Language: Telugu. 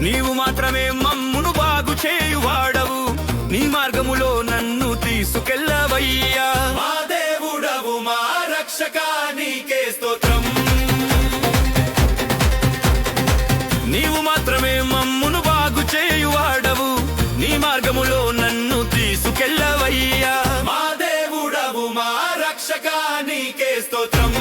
నీవు మాత్రమే మమ్మును బాగు చేయువాడవు. నీ మార్గములో నన్ను తీసుకెళ్ళవయ్యా. మా దేవుడవు మా రక్షక నీకే స్తోత్రం. నీవు మాత్రమే మమ్మును బాగు చేయువాడవు. నీ మార్గములో నన్ను తీసుకెళ్ళవయ్యా. మా దేవుడవు మా రక్షక నీకే స్తోత్రం.